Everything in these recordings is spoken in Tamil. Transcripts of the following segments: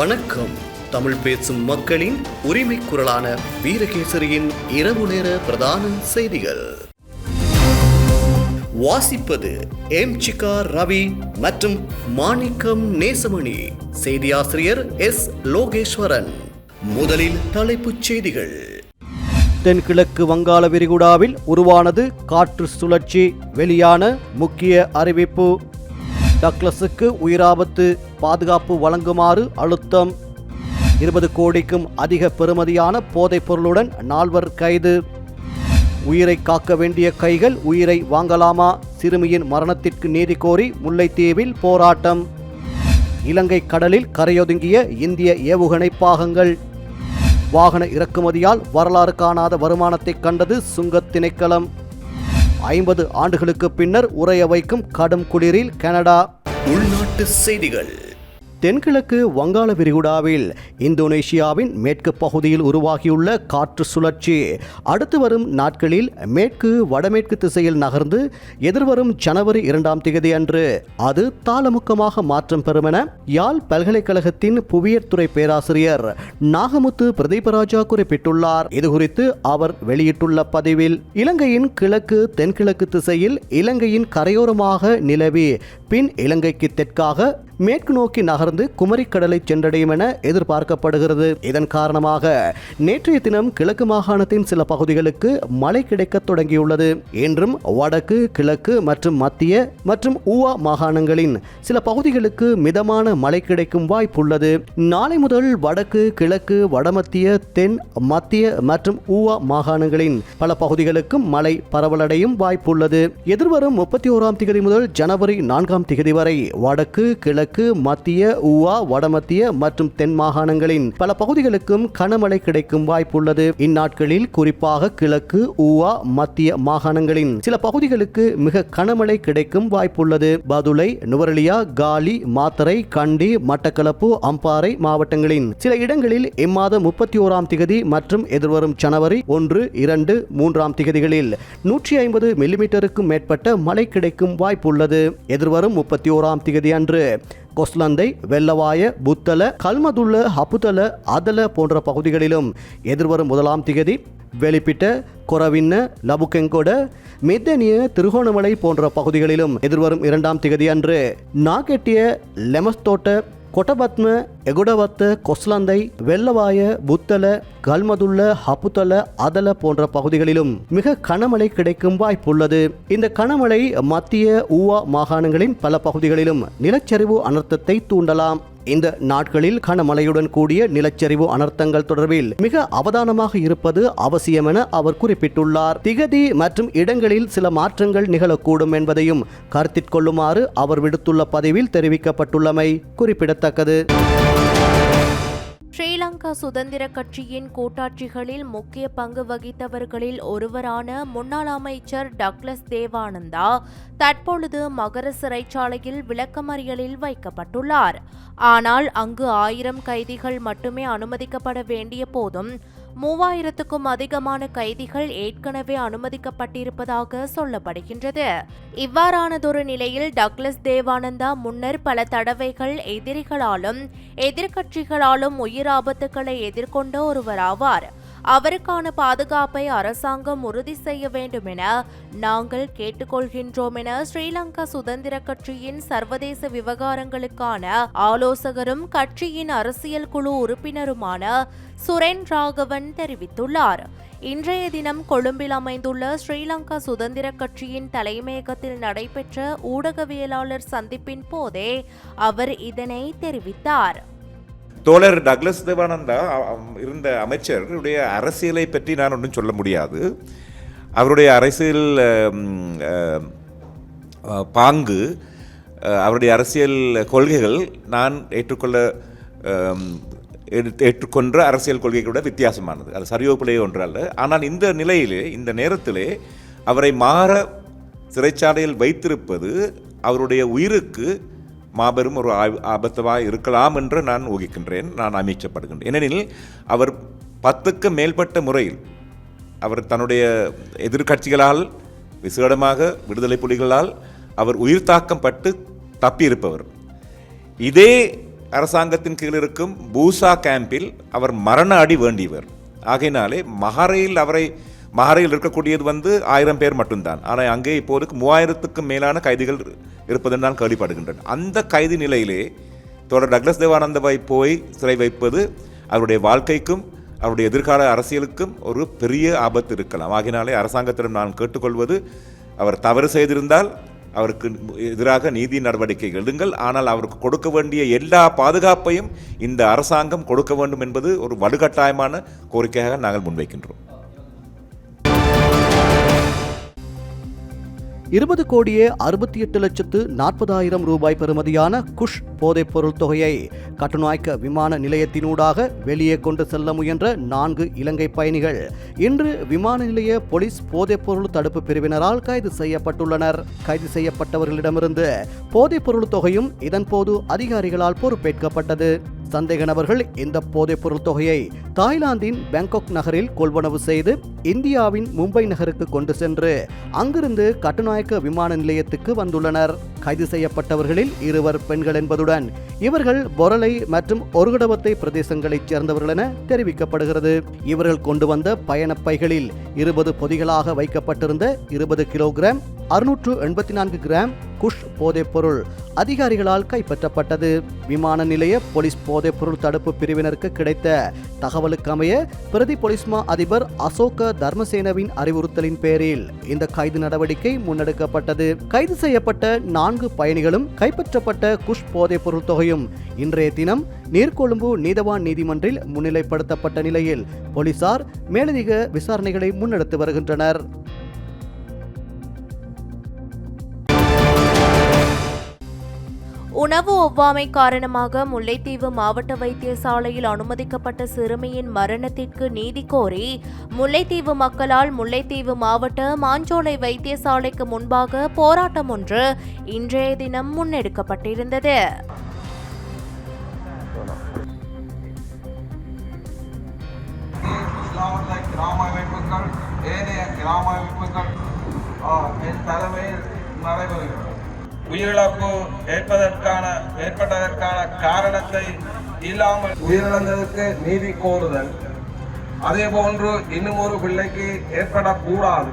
வணக்கம். தமிழ் பேசும் மக்களின் உரிமை குரலான வீரகேசரியின் இரவு நேர பிரதான செய்திகள். வாசிப்பது எம் சிகா ரவி மற்றும் மாணிக்கம் நேசமணி. செய்தியாசிரியர் எஸ் லோகேஸ்வரன். முதலில் தலைப்புச் செய்திகள். தென்கிழக்கு வங்காள விரிகுடாவில் உருவானது காற்று சுழற்சி. வெளியான முக்கிய அறிவிப்பு டக்ளஸுக்கு உயிராபத்து பாதுகாப்பு வழங்குமாறு அழுத்தம். இருபது கோடிக்கும் அதிக பெறுமதியான போதைப் பொருளுடன் நால்வர் கைது. உயிரை காக்க வேண்டிய கைகள் உயிரை வாங்கலாமா? சிறுமியின் மரணத்திற்கு நீதி கோரி முல்லைத்தீவில் போராட்டம். இலங்கை கடலில் கரையொதுங்கிய இந்திய ஏவுகணை பாகங்கள். வாகன இறக்குமதியால் வரலாறு காணாத வருமானத்தை கண்டது சுங்கத் திணைக்களம். ஐம்பது ஆண்டுகளுக்கு பின்னர் உறைய வைக்கும் கடும் குளிரில் கனடா. உள்நாட்டு செய்திகள். தென்கிழக்கு வங்காள விரிகுடாவில் இந்தோனேஷியாவின் மேற்கு பகுதியில் உருவாகியுள்ள காற்று சுழற்சி. அடுத்து வரும் நாட்களில் மேற்கு வடமேற்கு திசையில் நகர்ந்து எதிர்வரும் ஜனவரி இரண்டாம் தேதி அன்று அது தாளமுக்கமாக மாற்றம் பெறும் என யாழ் பல்கலைக்கழகத்தின் புவியியற்துறை பேராசிரியர் நாகமுத்து பிரதீபராஜா குறிப்பிட்டுள்ளார். இதுகுறித்து அவர் வெளியிட்டுள்ள பதிவில் இலங்கையின் கிழக்கு தென்கிழக்கு திசையில் இலங்கையின் கரையோரமாக நிலவி பின் இலங்கைக்கு தெற்காக மேற்கு நோக்கி நகர்ந்து குமரிக்கடலை சென்றடையும் என எதிர்பார்க்கப்படுகிறது. இதன் காரணமாக நேற்றைய தினம் கிழக்கு மாகாணத்தின் சில பகுதிகளுக்கு மழை கிடைக்க தொடங்கியுள்ளது. இன்றும் வடக்கு கிழக்கு மற்றும் மத்திய மற்றும் ஊவா மாகாணங்களின் சில பகுதிகளுக்கு மிதமான மழை கிடைக்கும் வாய்ப்புள்ளது. நாளை முதல் வடக்கு கிழக்கு வடமத்திய தென் மத்திய மற்றும் ஊவா மாகாணங்களின் பல பகுதிகளுக்கும் மழை பரவலடையும் வாய்ப்புள்ளது. எதிர்வரும் முப்பத்தி ஓராம் தேதி முதல் ஜனவரி நான்காம் தேதி வரை வடக்கு கிழக்கு மத்திய ஊவா வடமத்திய மற்றும் தென் மாகாணங்களின் பல பகுதிகளுக்கும் கனமழை கிடைக்கும் வாய்ப்புள்ளது. இந்நாட்களில் குறிப்பாக கிழக்கு ஊவா மத்திய மாகாணங்களின் சில பகுதிகளுக்கு மிக கனமழை கிடைக்கும் வாய்ப்புள்ளது. பதுளை நுவரலியா காலி மாத்தரை கண்டி மட்டக்களப்பு அம்பாறை மாவட்டங்களின் சில இடங்களில் இம்மாதம் முப்பத்தி ஓராம் திகதி மற்றும் எதிர்வரும் ஜனவரி ஒன்று இரண்டு மூன்றாம் திகதிகளில் நூற்றி ஐம்பது மில்லிமீட்டருக்கும் மேற்பட்ட மழை கிடைக்கும் வாய்ப்புள்ளது. எதிர்வரும் முப்பத்தி ஓராம் திகதி அன்று கொஸ்லந்தை வெள்ளவாய புத்தல கல்மதுள்ள ஹப்புதல அதல போன்ற பகுதிகளிலும் எதிர்வரும் முதலாம் திகதி வெளிப்பிட்ட கொரவின்ன லபுக்கெங்கொட மெத்தனிய திருகோணமலை போன்ற பகுதிகளிலும் எதிர்வரும் இரண்டாம் திகதி அன்று நாகெட்டிய லெமஸ்தோட்ட கொட்டபத்ம எகுடவத்த கொஸ்லந்தை வெள்ளவாய புத்தல கல்மதுள்ள ஹப்புத்தல அதல போன்ற பகுதிகளிலும் மிக கனமழை கிடைக்கும் வாய்ப்புள்ளது. இந்த கனமழை மத்திய ஊவா மாகாணங்களின் பல பகுதிகளிலும் நிலச்சரிவு அனர்த்தத்தை தூண்டலாம். இந்த நாட்களில் கனமழையுடன் கூடிய நிலச்சரிவு அனர்த்தங்கள் தொடர்பில் மிக அவதானமாக இருப்பது அவசியம் என அவர் குறிப்பிட்டுள்ளார். திகதி மற்றும் இடங்களில் சில மாற்றங்கள் நிகழக்கூடும் என்பதையும் கருத்திற்கொள்ளுமாறு அவர் விடுத்துள்ள பதிவில் தெரிவிக்கப்பட்டுள்ளமை குறிப்பிடத்தக்கது. ஸ்ரீலங்கா சுதந்திர கட்சியின் கூட்டாட்சிகளில் முக்கிய பங்கு வகித்தவர்களில் ஒருவரான முன்னாள் அமைச்சர் டக்ளஸ் தேவானந்தா தற்பொழுது மகர சிறைச்சாலையில் விளக்கமறியலில் வைக்கப்பட்டுள்ளார். ஆனால் அங்கு ஆயிரம் கைதிகள் மட்டுமே அனுமதிக்கப்பட வேண்டிய போதும் மூவாயிரத்துக்கும் அதிகமான கைதிகள் ஏற்கனவே அனுமதிக்கப்பட்டிருப்பதாக சொல்லப்படுகின்றது. இவ்வாறானதொரு நிலையில் டக்ளஸ் தேவானந்தா முன்னர் பல தடவைகள் எதிரிகளாலும் எதிர்க்கட்சிகளாலும் உயிர் ஆபத்துக்களை எதிர்கொண்ட ஒருவராவார். அவருக்கான பாதுகாப்பை அரசாங்கம் உறுதி செய்ய வேண்டும் என நாங்கள் கேட்டுக்கொள்கின்றோம் என ஸ்ரீலங்கா சுதந்திர கட்சியின் சர்வதேச விவகாரங்களுக்கான ஆலோசகரும் கட்சியின் அரசியல் குழு உறுப்பினருமான சுரேன் ராகவன் தெரிவித்துள்ளார். இன்றைய தினம் கொழும்பில் அமைந்துள்ள ஸ்ரீலங்கா சுதந்திர கட்சியின் தலைமையகத்தில் நடைபெற்ற ஊடகவியலாளர் சந்திப்பின் போதே அவர் இதனை தெரிவித்தார். தோழர் டக்ளஸ் தேவானந்தா இருந்த அமைச்சருடைய அரசியலை பற்றி நான் ஒன்றும் சொல்ல முடியாது. அவருடைய அரசியல் பாங்கு அவருடைய அரசியல் கொள்கைகள் நான் ஏற்றுக்கொள்ள அம், ஏற்றுக்கொண்ட அரசியல் கொள்கைகளோட வித்தியாசமானது. அது சரியோ பிள்ளையோ ஒன்றல்ல. ஆனால் இந்த நிலையிலே இந்த நேரத்திலே அவரை மாற சிறைச்சாலையில் வைத்திருப்பது அவருடைய உயிருக்கு மாபெரும் ஒரு ஆபத்தமாக இருக்கலாம் என்று நான் ஊகிக்கின்றேன் நான் அமைச்சப்படுகின்றேன். ஏனெனில் அவர் பத்துக்கு மேற்பட்ட முறையில் அவர் தன்னுடைய எதிர்க்கட்சிகளால் விசேடமாக விடுதலை புலிகளால் அவர் உயிர் தாக்கம் பட்டு தப்பியிருப்பவர். இதே அரசாங்கத்தின் கீழ் இருக்கும் பூசா கேம்பில் அவர் மரண அடி வேண்டியவர். ஆகையினாலே மஹரையில் அவரை மஹரையில் இருக்கக்கூடியது வந்து ஆயிரம் பேர் மட்டும்தான். ஆனால் அங்கே இப்போதுக்கு மூவாயிரத்துக்கும் மேலான கைதிகள் இருப்பதென்று நான் கேள்விப்படுகின்றேன் அந்த கைதி நிலையிலே தொடர் டக்ளஸ் தேவானந்தவை போய் சிறை வைப்பது அவருடைய வாழ்க்கைக்கும் அவருடைய எதிர்கால அரசியலுக்கும் ஒரு பெரிய ஆபத்து இருக்கலாம். ஆகினாலே அரசாங்கத்திடம் நான் கேட்டுக்கொள்வது அவர் தவறு செய்திருந்தால் அவருக்கு எதிராக நீதி நடவடிக்கை எடுங்கள். ஆனால் அவருக்கு கொடுக்க வேண்டிய எல்லா பாதுகாப்பையும் இந்த அரசாங்கம் கொடுக்க வேண்டும் என்பது ஒரு வலுக்கட்டாயமான கோரிக்கையாக நாங்கள் முன்வைக்கின்றோம். இருபது கோடியே அறுபத்தி எட்டு லட்சத்து நாற்பதாயிரம் ரூபாய் பெறுமதியான குஷ் போதைப்பொருள் தொகையை கட்டுநாய்க்க விமான நிலையத்தினூடாக வெளியே கொண்டு செல்ல முயன்ற நான்கு இலங்கை பயணிகள் இன்று விமான நிலைய போலீஸ் போதைப்பொருள் தடுப்பு பிரிவினரால் கைது செய்யப்பட்டுள்ளனர். கைது செய்யப்பட்டவர்களிடமிருந்து போதைப்பொருள் தொகையும் இதன்போது அதிகாரிகளால் பொறுப்பேற்கப்பட்டது. சந்தேக நபர்கள் இந்த போதைப்பொருள் தொகையை தாய்லாந்தின் பேங்காக் நகரில் கொள்வனவு செய்து இந்தியாவின் மும்பை நகருக்கு கொண்டு சென்று அங்கிருந்து கட்டுநாயக்க விமான நிலையத்துக்கு வந்துள்ளனர். கைது செய்யப்பட்டவர்களில் இருவர் பெண்கள் என்பதுடன் இவர்கள் பொரலை மற்றும் ஒருகடவத்தை பிரதேசங்களைச் சேர்ந்தவர்கள் என தெரிவிக்கப்படுகிறது. இவர்கள் கொண்டு வந்த பயணப் பைகளில் இருபது பொதிகளாக வைக்கப்பட்டிருந்த இருபது கிலோகிராம் அறுநூற்று எண்பத்தி நான்கு கிராம் குஷ் போதைப்பொருள் அதிகாரிகளால் கைப்பற்றப்பட்டது. விமான நிலைய போலீஸ் போதைப்பொருள் தடுப்பு பிரிவினருக்கு கிடைத்த தகவல் தகவலுக்கு அமைய பிரதி பொலிஸ்மா அதிபர் அசோக தர்மசேனவின் அறிவுறுத்தலின் பேரில் இந்த கைது நடவடிக்கை முன்னெடுக்கப்பட்டது. கைது செய்யப்பட்ட நான்கு பயணிகளும் கைப்பற்றப்பட்ட குஷ் போதைப்பொருள் தொகையும் இன்றைய தினம் நீர்கொழும்பு நீதவான் நீதிமன்றில் முன்னிலைப்படுத்தப்பட்ட நிலையில் போலீசார் மேலதிக விசாரணைகளை முன்னெடுத்து வருகின்றனர். உணவு ஒவ்வாமை காரணமாக முல்லைத்தீவு மாவட்ட வைத்தியசாலையில் அனுமதிக்கப்பட்ட சிறுமியின் மரணத்திற்கு நீதி கோரி முல்லைத்தீவு மக்களால் முல்லைத்தீவு மாவட்ட மாஞ்சோலை வைத்தியசாலைக்கு முன்பாக போராட்டம் ஒன்று இன்றைய தினம் முன்னெடுக்கப்பட்டிருந்தது. கிராம அமைப்புகள் ஏனைய கிராம அமைப்புகள் தலைமையில் நடைபெறுகிறது. உயிரிழப்பு ஏற்பதற்கான ஏற்பட்டதற்கான காரணத்தை இல்லாமல் உயிரிழந்ததற்கு நீதி கோருதல். அதே போன்று இன்னும் ஒரு பிள்ளைக்கு ஏற்படக்கூடாது.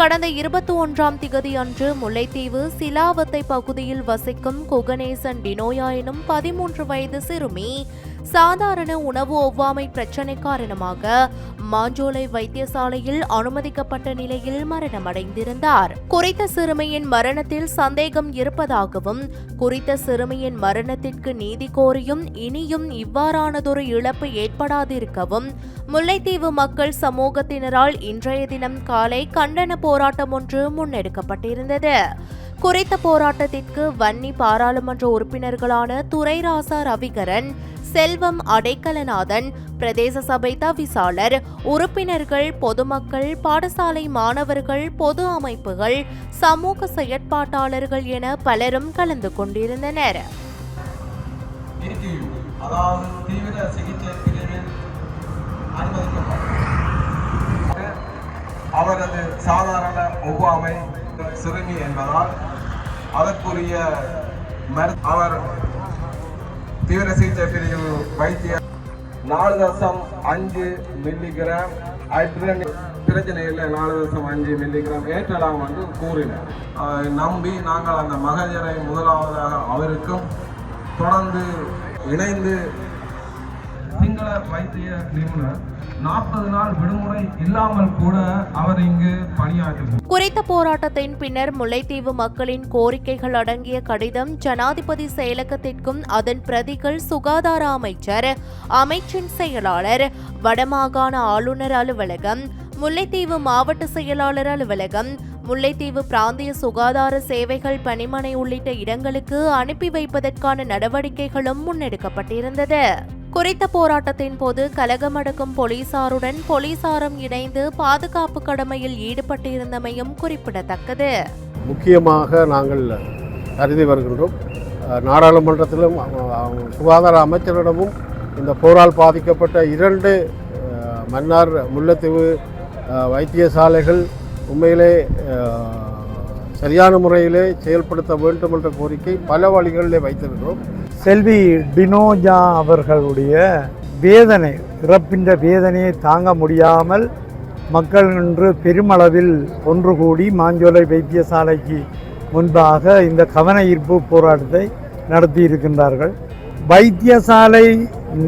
கடந்த இருபத்தி ஒன்றாம் திகதி அன்று முல்லைத்தீவு சிலாவத்தை பகுதியில் வசிக்கும் குகணேசன் டினோயா எனும் பதிமூன்று வயது சிறுமி சாதாரண உணவு ஒவ்வாமை பிரச்சினை காரணமாக மாஞ்சோலை வைத்தியசாலையில் அனுமதிக்கப்பட்ட நிலையில் மரணமடைந்திருந்தார். குறித்த சிறுமியின் மரணத்தில் சந்தேகம் இருப்பதாகவும் குறித்த சிறுமியின் மரணத்திற்கு நீதி கோரியும் இனியும் இவ்வாறானதொரு இழப்பு ஏற்படாதிருக்கவும் முல்லைத்தீவு மக்கள் சமூகத்தினரால் இன்றைய தினம் காலை கண்டன போராட்டம் ஒன்று முன்னெடுக்கப்பட்டிருந்தது. குறித்த போராட்டத்திற்கு வன்னி பாராளுமன்ற உறுப்பினர்களான துரைராசா ரவிகரன் செல்வம் அடைக்கலநாதன் பிரதேச சபை தவிசாளர் உறுப்பினர்கள் பொதுமக்கள் பாடசாலை மாணவர்கள் பொது அமைப்புகள் சமூக செயற்பாட்டாளர்கள் என பலரும் கலந்து கொண்டிருந்தனர். அதாவது தீவிர சிகிச்சை பிரிவில் அனுமதிக்கப்பட்டார் அவரது சாதாரண ஒவ்வாமை சிறுமி என்பதால் அதற்குரிய அவர் தீவிர சிகிச்சை பிரிவு வைத்திய நாலு தசம் அஞ்சு மில்லிகிராம் ஹைட்ரன் பிரச்சனையில் இல்லை நாலு தசம் அஞ்சு மில்லிகிராம் ஏற்றலாம் என்று கூறினார். நம்பி நாங்கள் அந்த மகஜரை முதலாவதாக அவருக்கும் தொடர்ந்து இணைந்து சிங்கள வைத்திய நிபுணர் நாற்பது நாள் விடுமுறை இல்லாமல் கூட அவர் இங்கு பணியாற்றுகிறார். குறித்த போராட்டத்தின் பின்னர் முல்லைத்தீவு மக்களின் கோரிக்கைகள் அடங்கிய கடிதம் ஜனாதிபதி செயலகத்திற்கும் அதன் பிரதிகள் சுகாதார அமைச்சர் அமைச்சின் செயலாளர் வடமாகாண ஆளுநர் அலுவலகம் முல்லைத்தீவு மாவட்ட செயலாளர் அலுவலகம் முல்லைத்தீவு பிராந்திய சுகாதார சேவைகள் பணிமனை உள்ளிட்ட இடங்களுக்கு அனுப்பி வைப்பதற்கான நடவடிக்கைகளும் முன்னெடுக்கப்பட்டிருந்தது. குறித்த போராட்டத்தின் போது கலகமடக்கும் போலீசாருடன் போலீசாரும் இணைந்து பாதுகாப்பு கடமையில் ஈடுபட்டிருந்தமையும் குறிப்பிடத்தக்கது. முக்கியமாக நாங்கள் கருதி வருகின்றோம். நாடாளுமன்றத்திலும் சுகாதார அமைச்சரிடமும் இந்த போரால் பாதிக்கப்பட்ட இரண்டு மன்னார் முல்லைத்தீவு வைத்தியசாலைகள் உண்மையிலே சரியான முறையிலே செயல்படுத்த வேண்டும் என்ற கோரிக்கை பல வழிகளிலே வைத்திருக்கிறோம். செல்வி டினோஜா அவர்களுடைய வேதனை இறப்பின்ற வேதனையை தாங்க முடியாமல் மக்கள் இன்று பெருமளவில் ஒன்று கூடி மாஞ்சோலை வைத்தியசாலைக்கு முன்பாக இந்த கவன ஈர்ப்பு போராட்டத்தை நடத்தி இருக்கின்றார்கள் வைத்தியசாலை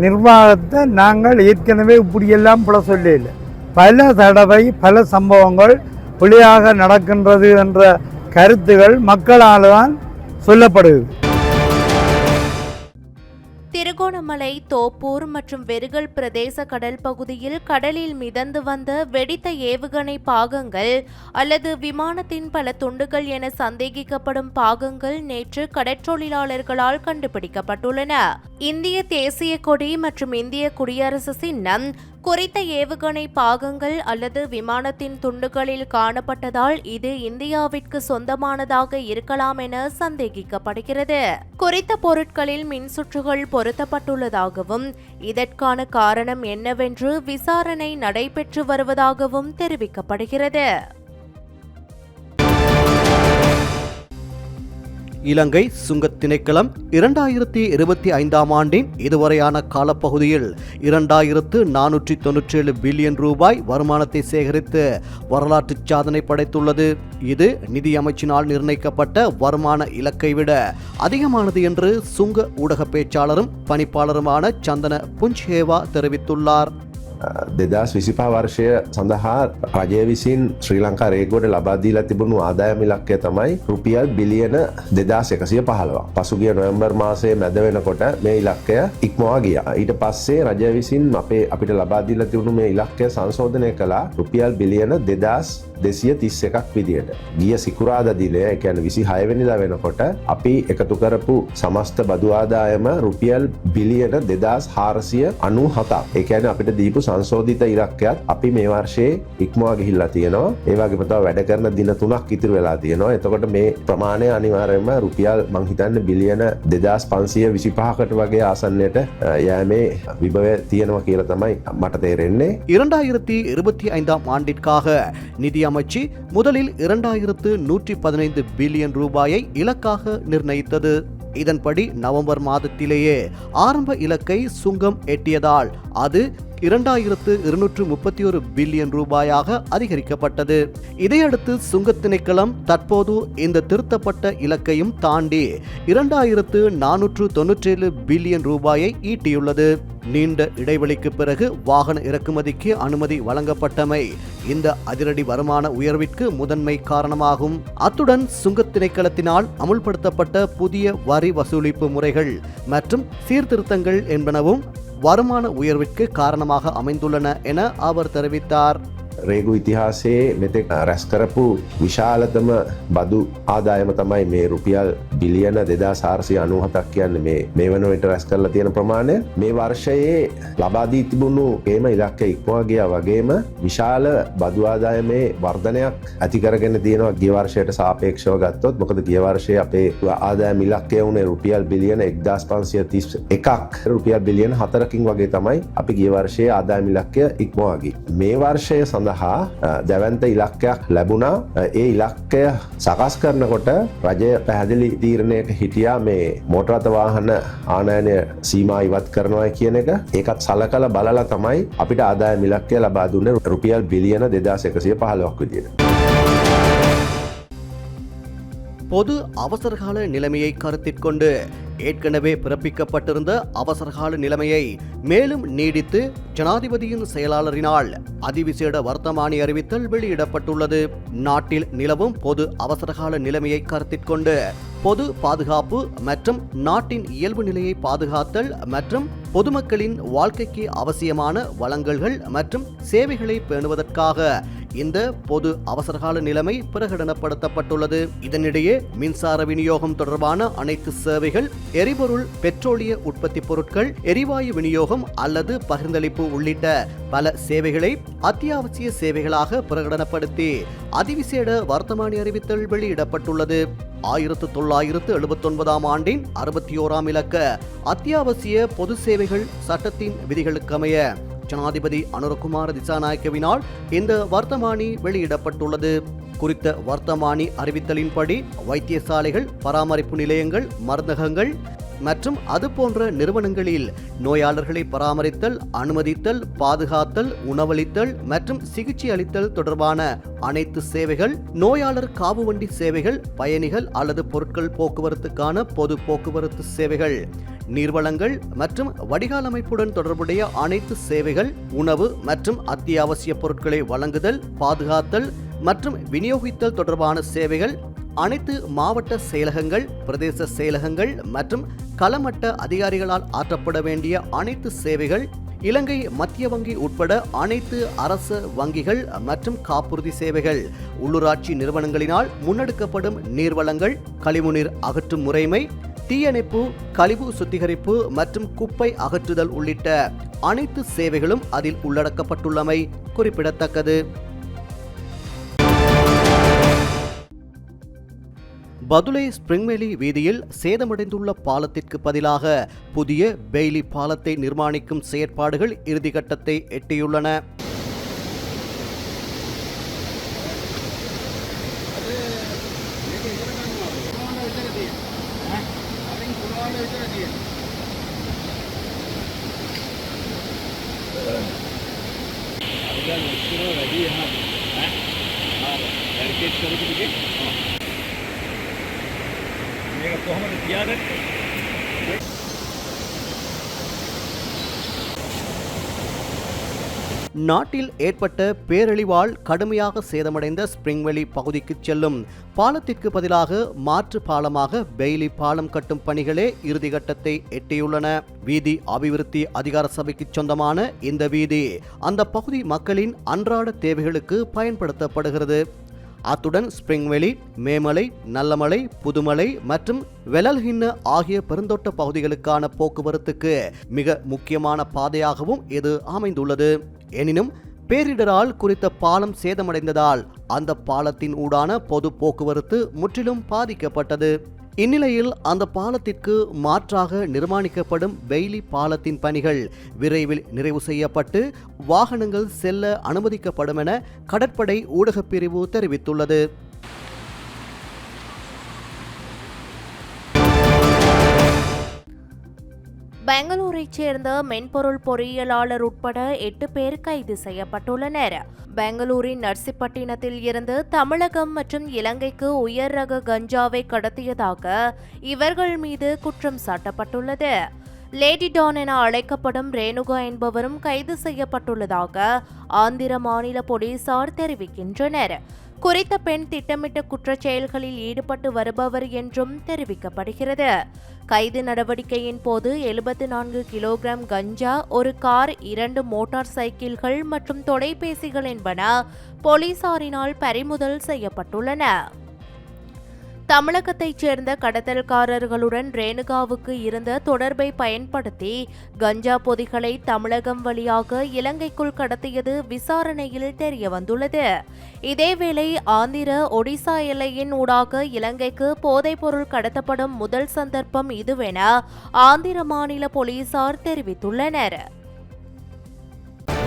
நிர்வாகத்தை நாங்கள் ஏற்கனவே இப்படியெல்லாம் புல சொல்லல. பல தடவை பல சம்பவங்கள் பிழையாக நடக்கின்றது என்ற கருத்துகள் மக்களால் தான் சொல்லப்படுகிறது. திருகோணமலை தோப்பூர் மற்றும் வெறுகல் பிரதேச கடல் பகுதியில் கடலில் மிதந்து வந்த வெடித்த ஏவுகணை பாகங்கள் அல்லது விமானத்தின் பல துண்டுகள் என சந்தேகிக்கப்படும் பாகங்கள் நேற்று கடற்றொழிலாளர்களால் கண்டுபிடிக்கப்பட்டுள்ளன. இந்திய தேசிய கொடி மற்றும் இந்திய குடியரசு சின்னம் குறித்த ஏவுகணை பாகங்கள் அல்லது விமானத்தின் துண்டுகளில் காணப்பட்டதால் இது இந்தியாவிற்கு சொந்தமானதாக இருக்கலாம் என சந்தேகிக்கப்படுகிறது. குறித்த பொருட்களில் மின்சுற்றுகள் பொருத்தப்பட்டுள்ளதாகவும் இதற்கான காரணம் என்னவென்று விசாரணை நடைபெற்று வருவதாகவும் தெரிவிக்கப்படுகிறது. இலங்கை சுங்கத் திணைக்களம் இரண்டாயிரத்தி இருபத்தி ஐந்தாம் ஆண்டின் இதுவரையான காலப்பகுதியில் இரண்டாயிரத்து நானூற்றி தொன்னூற்றேழு பில்லியன் ரூபாய் வருமானத்தை சேகரித்து வரலாற்று சாதனை படைத்துள்ளது. இது நிதி அமைச்சினால் நிர்ணயிக்கப்பட்ட வருமான இலக்கை விட அதிகமானது என்று சுங்க ஊடக பேச்சாளரும் பணிப்பாளருமான சந்தன புஞ்ச்ஹேவா தெரிவித்துள்ளார். දෙදස් විසිපා වර්ෂය සඳහා රජය විසින් ශ්‍රී ලංකා රේගෝඩ ලබාදීලා තිබුණු ආදායම ඉලක්කය තමයි රුපියල් බිලියන දෙදස් එකසිය පහලවා පසුගිය නොවම්බර් මාසය මැද වෙනකොට මේ ඉලක්කය ඉක්මවා ගිය. ඊට පස්සේ රජය විසින් අපේ අපිට ලබාදීලා තිබුණු මේ ඉලක්කය සංශෝධනය කලා රුපියල් බිලියන දෙදස් දෙසිය තිස්ස එකක් විදියට. ගිය සිකුරාද දිනය එකැන විසි හයවැනිදා වෙනකොට අපි එකතු කරපු සමස්ත බදුආදායම රුපියල් බිලියන දෙදස් හාරසිය අනු හතා එකැන අපිට දීපු සංශෝධිත ඉරක්කයත් අපි මේ වර්ෂයේ ඉක්මවා ගිහිල්ලා තියෙනවා ඒවාගේ පතාව වැඩ කරන දින තුනක් ඉතිර වෙලා තියෙනවා එතකොට මේ ප්‍රමාණය අනිවාරයම රුපියල් මංහිතන්න බිලියන දෙදස් පන්සිය විසිපහකට වගේ ආසන්නයට අ, යෑමේ විභව තියෙනවා කියල තමයි මට තේරෙන්නේ இரண்டாயிரத்தி இருபத்தி ஐந்தாம் ஆண்டிற்காக நிதி அமைச்சு முதலில் இரண்டாயிரத்து நூற்றி பதினைந்து பில்லியன் ரூபாயை இலக்காக நிர்ணயித்தது இதன்படி நவம்பர் மாதத்திலேயே ஆரம்ப இலக்கை சுங்கம் எட்டியதால் அது இரண்டாயிரத்து இருநூற்று முப்பத்தி ஒரு பில்லியன் ரூபாயாக அதிகரிக்கப்பட்டது. இதையடுத்து சுங்க திணைக்களம் தற்போது இந்த திருத்தப்பட்ட இலக்கையும் தாண்டி இரண்டாயிரத்து நானூற்று தொன்னூற்றேழு பில்லியன் ரூபாயை ஈட்டியுள்ளது. நீண்ட இடைவெளிக்கு பிறகு வாகன இறக்குமதிக்கு அனுமதி வழங்கப்பட்டமை இந்த அதிரடி வருமான உயர்விற்கு முதன்மை காரணமாகும். அத்துடன் சுங்கத் திணைக்களத்தினால் அமுல்படுத்தப்பட்ட புதிய வரி வசூலிப்பு முறைகள் மற்றும் சீர்திருத்தங்கள் என்பனவும் வருமான உயர்விற்கு காரணமாக அமைந்துள்ளன என அவர் தெரிவித்தார். රේගු ඉතිහාසයේ මෙතෙක් රැස් කරපු විශාලතම බදු ආදායම තමයි මේ රුපියල් බිලියන දෙදා සාර්සය අනුහතක් කියන්න. මේ මේ වනට රැස් කරලා තියෙන ප්‍රමාණය මේ වර්ෂයේ ලබාදී තිබුණු ඒම ඉලක්ක ඉක්මවාගිය වගේම විශාල බදුආදායමේ වර්ධනයක් ඇතිකරගෙන තියෙනවා. ගියවර්ෂයට සාපේක්ෂව ගත්තොත් මොකද ගියවර්ෂය අපේ ආදාය මිලක්කය වුණේ රුපියල් බිලියන එක්දස් පන්සිය තිස් එකක්. රුපියල් බිලියන හතරකින් වගේ තමයි අපි ගියවර්ෂයේ ආදායමිලක්කය ඉක්මවාගේ මේ වර්ෂය සඳහා අ, දැවන්ත ඉලක්කයක් ලැබුණා අ, ඒ ඉලක්කය සකස් කරනකොට රජය පැහැදිලි තීරණයක හිටියා මේ මෝටරතවාහන ආනයනය සීමා ඉවත් කරනවා කියන එක ඒකත් සලකල බලලා තමයි අපිට ආදාය මිලක්කය ලබා දුන්න රුපියල් බිලියන දෙදස් එකසිය පහලොක් විදියට. பொது அவசரகால நிலைமையை கருத்திற்கொண்டு ஏற்கனவே பிறப்பிக்கப்பட்டிருந்த அவசரகால நிலைமையை மேலும் நீடித்து ஜனாதிபதியின் செயலாளரினால் அதிவிசேட வர்த்தமானி அறிவித்தல் வெளியிடப்பட்டுள்ளது. நாட்டில் நிலவும் பொது அவசரகால நிலைமையை கருத்திற்கொண்டு பொது பாதுகாப்பு மற்றும் நாட்டின் இயல்பு நிலையை பாதுகாத்தல் மற்றும் பொதுமக்களின் வாழ்க்கைக்கு அவசியமான வளங்கல்கள் மற்றும் சேவைகளை பேணுவதற்காக இந்த பொது அவசரகால நிலைமை பிரகடனப்படுத்தப்பட்டுள்ளது. இதனிடையே மின்சார விநியோகம் தொடர்பான அனைத்து சேவைகள் எரிபொருள் பெட்ரோலிய உற்பத்தி பொருட்கள் எரிவாயு விநியோகம் அல்லது பகிர்ந்தளிப்பு உள்ளிட்ட பல சேவைகளை அத்தியாவசிய சேவைகளாக பிரகடனப்படுத்தி அதிவிசேட வர்த்தமானி அறிவித்தல் வெளியிடப்பட்டுள்ளது. ஆயிரத்து தொள்ளாயிரத்து எழுபத்தொன்பதாம் ஆண்டின் அறுபத்தி ஓராம் இலக்க அத்தியாவசிய பொது சேவை சேவைகள் சட்டத்தின் விதிகளுக்கமைய ஜனாதிபதி அனுரகுமார் திசாநாயக்கவினால் இந்த வர்த்தமானி வெளியிடப்பட்டுள்ளது. குறித்த வர்த்தமானி அறிவித்தலின்படி வைத்தியசாலைகள் பராமரிப்பு நிலையங்கள் மருந்தகங்கள் மற்றும் அது போன்ற நிறுவனங்களில் நோயாளர்களை பராமரித்தல் அனுமதித்தல் பாதுகாத்தல் உணவளித்தல் மற்றும் சிகிச்சை அளித்தல் தொடர்பான அனைத்து சேவைகள் நோயாளர் காவு வண்டி சேவைகள் பயணிகள் அல்லது பொருட்கள் போக்குவரத்துக்கான பொது போக்குவரத்து சேவைகள். நீர்வளங்கள் மற்றும் வடிகால் அமைப்புடன் தொடர்புடைய அனைத்து சேவைகள் உணவு மற்றும் அத்தியாவசிய பொருட்களை வழங்குதல் பாதுகாத்தல் மற்றும் விநியோகித்தல் தொடர்பான சேவைகள் அனைத்து மாவட்ட செயலகங்கள் பிரதேச செயலகங்கள் மற்றும் களமட்ட அதிகாரிகளால் ஆற்றப்பட வேண்டிய அனைத்து சேவைகள் இலங்கை மத்திய வங்கி உட்பட அனைத்து அரசு வங்கிகள் மற்றும் காப்புறுதி சேவைகள் உள்ளூராட்சி நிறுவனங்களினால் முன்னெடுக்கப்படும் நீர்வளங்கள் கழிவுநீர் அகற்றும் முறைமை தீயணைப்பு கழிவு சுத்திகரிப்பு மற்றும் குப்பை அகற்றுதல் உள்ளிட்ட அனைத்து சேவைகளும் அதில் உள்ளடக்கப்பட்டுள்ளமை குறிப்பிடத்தக்கது. பதுளை ஸ்பிரிங்வேலி வீதியில் சேதமடைந்துள்ள பாலத்திற்கு பதிலாக புதிய பெய்லி பாலத்தை நிர்மாணிக்கும் செயற்பாடுகள் இறுதிக்கட்டத்தை எட்டியுள்ளன. நாட்டில் ஏற்பட்ட பேரழிவால் கடுமையாக சேதமடைந்த ஸ்பிரிங்வெளி பகுதிக்கு செல்லும். பாலத்திற்கு பதிலாக மாற்று பாலமாக பெய்லி பாலம் கட்டும் பணிகளே இறுதிக்கட்டத்தை எட்டியுள்ளன. வீதி அபிவிருத்தி அதிகார சபைக்கு சொந்தமான இந்த வீதி அந்த பகுதி மக்களின் அன்றாட தேவைகளுக்கு பயன்படுத்தப்படுகிறது. அத்துடன் ஸ்பிரிங்வெளி மேமலை நல்லமலை புதுமலை மற்றும் வெலல்ஹின்னு ஆகிய பெருந்தோட்ட பகுதிகளுக்கான போக்குவரத்துக்கு மிக முக்கியமான பாதையாகவும் இது அமைந்துள்ளது. எனினும் பேரிடரால் குறித்த பாலம் சேதமடைந்ததால் அந்த பாலத்தின் ஊடான பொது போக்குவரத்து முற்றிலும் பாதிக்கப்பட்டது. இந்நிலையில் அந்த பாலத்திற்கு மாற்றாக நிர்மாணிக்கப்படும் பெய்லி பாலத்தின் பணிகள் விரைவில் நிறைவு செய்யப்பட்டு வாகனங்கள் செல்ல அனுமதிக்கப்படும் என கடற்படை ஊடகப் பிரிவு தெரிவித்துள்ளது. பெங்களூரைச் சேர்ந்த மென்பொருள் பொறியியலாளர் உட்பட எட்டு பேர் கைது செய்யப்பட்டுள்ளனர். பெங்களூரின் நர்சிப்பட்டினத்தில் இருந்து தமிழகம் மற்றும் இலங்கைக்கு உயர் ரக கஞ்சாவை கடத்தியதாக இவர்கள் மீது குற்றம் சாட்டப்பட்டுள்ளது. லேடி டான் என அழைக்கப்படும் ரேணுகா என்பவரும் கைது செய்யப்பட்டுள்ளதாக ஆந்திர மாநில போலீசார் தெரிவிக்கின்றனர். குறித்த பெண் திட்டமிட்ட குற்றச் செயல்களில் ஈடுபட்டு வருபவர் என்றும் தெரிவிக்கப்படுகிறது. கைது நடவடிக்கையின் போது எழுபத்தி நான்கு கிலோகிராம் கஞ்சா ஒரு கார் இரண்டு மோட்டார் சைக்கிள்கள் மற்றும் தொலைபேசிகள் என்பன போலீசாரினால் பறிமுதல் செய்யப்பட்டுள்ளன. தமிழகத்தைச் சேர்ந்த கடத்தல்காரர்களுடன் ரேணுகாவுக்கு இருந்த தொடர்பை பயன்படுத்தி கஞ்சா பொதிகளை தமிழகம் வழியாக இலங்கைக்குள் கடத்தியது விசாரணையில் தெரியவந்துள்ளது. இதேவேளை ஆந்திர ஒடிசா எல்லையின் ஊடாக இலங்கைக்கு போதைப்பொருள் கடத்தப்படும் முதல் சந்தர்ப்பம் இதுவென ஆந்திர மாநில போலீசார் தெரிவித்துள்ளனர்.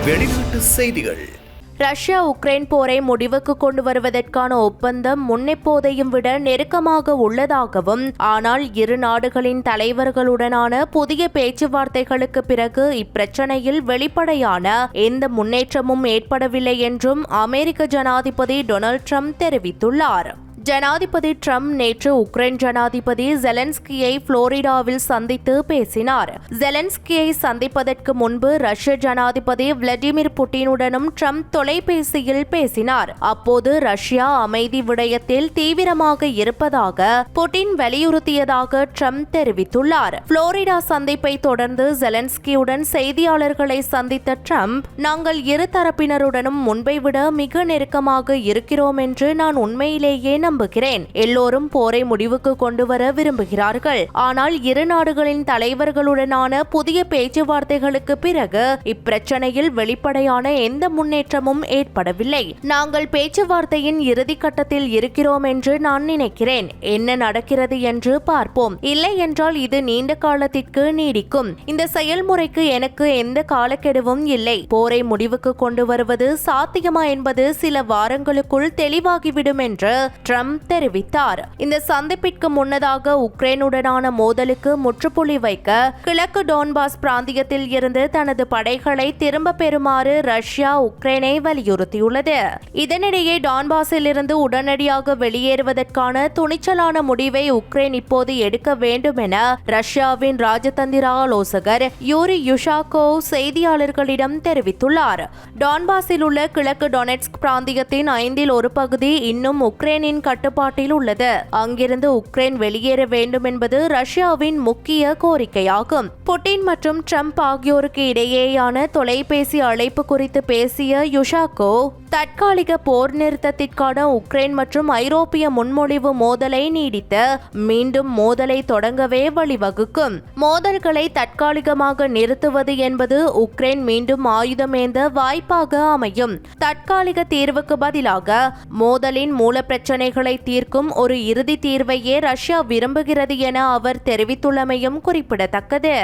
வெளிநாட்டு செய்திகள். ரஷ்யா உக்ரைன் போரை முடிவுக்கு கொண்டு வருவதற்கான ஒப்பந்தம் முன்னெப்போதையும் விட நெருக்கமாக உள்ளதாகவும் ஆனால் இரு நாடுகளின் தலைவர்களுடனான புதிய பேச்சுவார்த்தைகளுக்கு பிறகு இப்பிரச்சனையில் வெளிப்படையான எந்த முன்னேற்றமும் ஏற்படவில்லை என்றும் அமெரிக்க ஜனாதிபதி டொனால்ட் ட்ரம்ப் தெரிவித்துள்ளார். ஜனாதிபதி ட்ரம்ப் நேற்று உக்ரைன் ஜனாதிபதி ஜெலன்ஸ்கியை புளோரிடாவில் சந்தித்து பேசினார். ஜெலன்ஸ்கியை சந்திப்பதற்கு முன்பு ரஷ்ய ஜனாதிபதி விளாடிமிர் புட்டினுடனும் ட்ரம்ப் தொலைபேசியில் பேசினார். அப்போது ரஷ்யா அமைதி விடயத்தில் தீவிரமாக இருப்பதாக புட்டின் வலியுறுத்தியதாக ட்ரம்ப் தெரிவித்துள்ளார். புளோரிடா சந்திப்பை தொடர்ந்து ஜெலன்ஸ்கியுடன் செய்தியாளர்களை சந்தித்த ட்ரம்ப் நாங்கள் இரு தரப்பினருடனும் முன்பை விட மிக நெருக்கமாக இருக்கிறோம் என்று நான் உண்மையிலேயே நம்புகிறேன். எல்லோரும் போரை முடிவுக்கு கொண்டு வர விரும்புகிறார்கள். ஆனால் இரு நாடுகளின் தலைவர்களுடனான புதிய பேச்சுவார்த்தைகளுக்கு பிறகு இப்பிரச்சனையில் வெளிப்படையான எந்த முன்னேற்றமும் ஏற்படவில்லை. நாங்கள் பேச்சுவார்த்தையின் இறுதி கட்டத்தில் இருக்கிறோம் என்று நான் நினைக்கிறேன். என்ன நடக்கிறது என்று பார்ப்போம். இல்லை என்றால் இது நீண்ட காலத்திற்கு நீடிக்கும். இந்த செயல்முறைக்கு எனக்கு எந்த காலக்கெடுவும் இல்லை. போரை முடிவுக்கு கொண்டு வருவது சாத்தியமா என்பது சில வாரங்களுக்குள் தெளிவாகிவிடும் என்று ட்ரம்ப் தெரிவித்தார். இந்த சந்திப்பிற்கு முன்னதாக உக்ரைனுடனான மோதலுக்கு முற்றுப்புள்ளி வைக்க கிழக்கு டோன்பாஸ் பிராந்தியத்தில் இருந்து தனது படைகளை திரும்ப பெறுமாறு ரஷ்யா உக்ரைனை வலியுறுத்தியுள்ளது. இதனிடையே டான்பாஸில் இருந்து உடனடியாக வெளியேறுவதற்கான துணிச்சலான முடிவை உக்ரைன் இப்போது எடுக்க வேண்டும் என ரஷ்யாவின் ராஜதந்திர ஆலோசகர் யூரி யுஷாகோவ் செய்தியாளர்களிடம் தெரிவித்துள்ளார். டான்பாஸில் உள்ள கிழக்கு டொனெட்ஸ்க் பிராந்தியத்தின் ஐந்தில் ஒரு பகுதி இன்னும் உக்ரைனின் கட்டுப்பாட்டில் உள்ளது. அங்கிருந்து உக்ரைன் வெளியேற வேண்டும் என்பது ரஷ்யாவின் முக்கிய கோரிக்கையாகும். புட்டின் மற்றும் ட்ரம்ப் ஆகியோருக்கு இடையேயான தொலைபேசி அழைப்பு குறித்து பேசிய யுஷாக்கோ தற்காலிக போர் நிறுத்தத்திற்கான உக்ரைன் மற்றும் ஐரோப்பிய முன்மொழிவு மோதலை நீடித்து மீண்டும் மோதலை தொடங்கவே வழிவகுக்கும். மோதல்களை தற்காலிகமாக நிறுத்துவது என்பது உக்ரைன் மீண்டும் ஆயுதமேந்த வாய்ப்பாக அமையும். தற்காலிக தீர்வுக்கு பதிலாக மோதலின் மூல பிரச்சனைகளை தீர்க்கும் ஒரு இறுதி தீர்வையே ரஷ்யா விரும்புகிறது என அவர் தெரிவித்துள்ளமையும் குறிப்பிடத்தக்கது.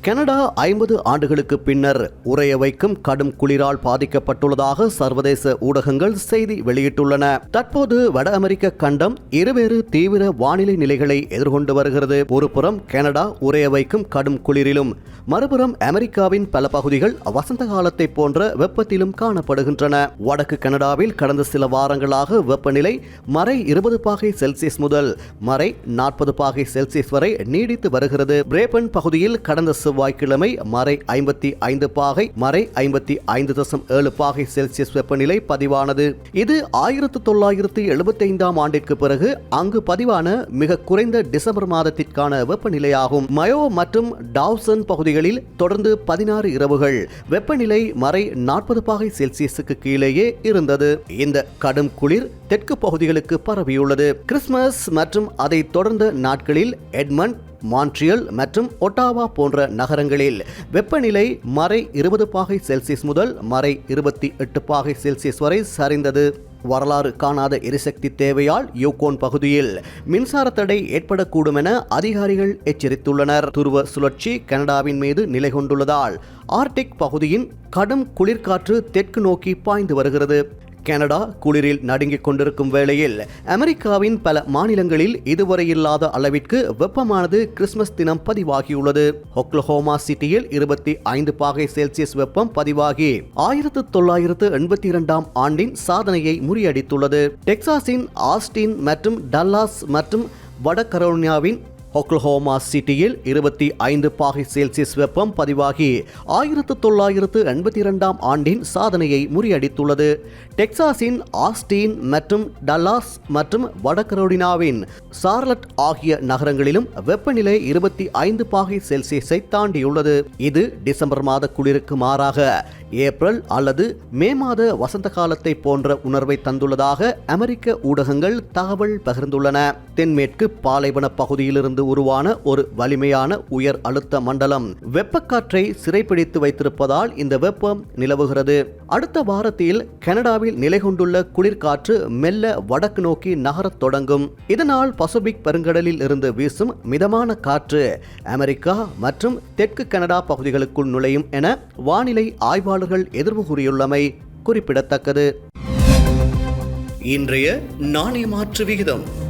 கனடா ஐம்பது ஆண்டுகளுக்கு பின்னர் உறைய வைக்கும் கடும் குளிரால் பாதிக்கப்பட்டுள்ளதாக சர்வதேச ஊடகங்கள் செய்தி வெளியிட்டுள்ளன. தற்போது வட அமெரிக்க கண்டம் இருவேறு தீவிர வானிலை நிலைகளை எதிர்கொண்டு வருகிறது. ஒருபுறம் கனடா உறைய வைக்கும் கடும் குளிரிலும் மறுபுறம் அமெரிக்காவின் பல பகுதிகள் வசந்த காலத்தை போன்ற வெப்பத்திலும் காணப்படுகின்றன. வடக்கு கனடாவில் கடந்த சில வாரங்களாக வெப்பநிலை மறை இருபது பாகை செல்சியஸ் முதல் மறை நாற்பது பாகை செல்சியஸ் வரை நீடித்து வருகிறது. பிரேபன் பகுதியில் கடந்த செவ்வாய்க்கிழமை மறை ஐம்பத்தி ஐந்து பாகை மறை ஐம்பத்தி ஐந்து தசம் ஏழு பாகை செல்சியஸ் வெப்பநிலை பதிவானது. இது ஆயிரத்து தொள்ளாயிரத்து எழுபத்தி ஐந்தாம் ஆண்டிற்கு பிறகு அங்கு பதிவான மிக குறைந்த டிசம்பர் மாதத்திற்கான வெப்பநிலையாகும். மயோ மற்றும் டாவ்சன் பகுதிகளில் தொடர்ந்து பதினாறு இரவுகள் வெப்பநிலை மறை நாற்பது பாகை செல்சியஸுக்கு கீழேயே இருந்தது. இந்த கடும் குளிர் தெற்கு பகுதிகளுக்கு பரவியுள்ளது. கிறிஸ்துமஸ் மற்றும் அதை தொடர்ந்த நாட்களில் எட்மண்ட் மான்ட்ரியல் மற்றும் ஒட்டாவா போன்ற நகரங்களில் வெப்பநிலை மறை இருபது பாகை செல்சியஸ் முதல் மறை இருபத்தி எட்டு பாகை செல்சியஸ் வரை சரிந்தது. வரலாறு காணாத எரிசக்தி தேவையால் யூகோன் பகுதியில் மின்சார தடை ஏற்படக்கூடும் என அதிகாரிகள் எச்சரித்துள்ளனர். துருவ சுழற்சி கனடாவின் மீது நிலை கொண்டுள்ளதால் ஆர்டிக் பகுதியின் கடும் குளிர்காற்று தெற்கு நோக்கி பாய்ந்து வருகிறது. கனடா குளிரில் நடுங்கிக் கொண்டிருக்கும் வேளையில் அமெரிக்காவின் பல மாநிலங்களில் இதுவரை இல்லாத அளவிற்கு வெப்பமானது கிறிஸ்துமஸ் தினம் பதிவாகியுள்ளது. ஒக்லஹோமா சிட்டியில் இருபத்தி ஐந்து பாகை செல்சியஸ் வெப்பம் பதிவாகி ஆயிரத்து தொள்ளாயிரத்து எண்பத்தி இரண்டாம் ஆண்டின் சாதனையை முறியடித்துள்ளது. டெக்சாஸின் ஆஸ்டின் மற்றும் டல்லாஸ் மற்றும் வட கரோலினாவின் ஒக்லஹோமா சிட்டியில் இருபத்தி ஐந்து பாகை செல்சியஸ் வெப்பம் பதிவாகி ஆயிரத்து தொள்ளாயிரத்து எண்பத்தி இரண்டாம் ஆண்டின் சாதனையை முறியடித்துள்ளது. டெக்சாஸின் ஆஸ்டீன் மற்றும் டல்லாஸ் மற்றும் வடகரோடினாவின் சார்லட் ஆகிய நகரங்களிலும் வெப்பநிலை இருபத்தி ஐந்து பாகை செல்சியஸை தாண்டியுள்ளது. இது டிசம்பர் மாத குளிருக்கு மாறாக ஏப்ரல் அல்லது மே மாத வசந்த காலத்தை போன்ற உணர்வை தந்துள்ளதாக அமெரிக்க ஊடகங்கள் தகவல் பகிர்ந்துள்ளன. தென்மேற்கு பாலைவன பகுதியிலிருந்து உருவான ஒரு வலிமையான உயர் அழுத்த மண்டலம். வெப்பக்காற்றை சிறைப்பிடித்து வைத்திருப்பதால் இந்த வெப்பம் நிலவுகிறது. அடுத்த வாரத்தில் கனடாவில் நிலை கொண்டுள்ள குளிர்காற்று மெல்ல வடக்கு நோக்கி நகரத் தொடங்கும். இதனால் பசிபிக் பெருங்கடலில் இருந்து வீசும் மிதமான காற்று அமெரிக்கா மற்றும் தெற்கு கனடா பகுதிகளுக்குள் நுழையும் என வானிலை ஆய்வாளர்கள் எதிர்வு கூறியுள்ளமை குறிப்பிடத்தக்கது. இன்றைய நாணய மாற்று விகிதம்.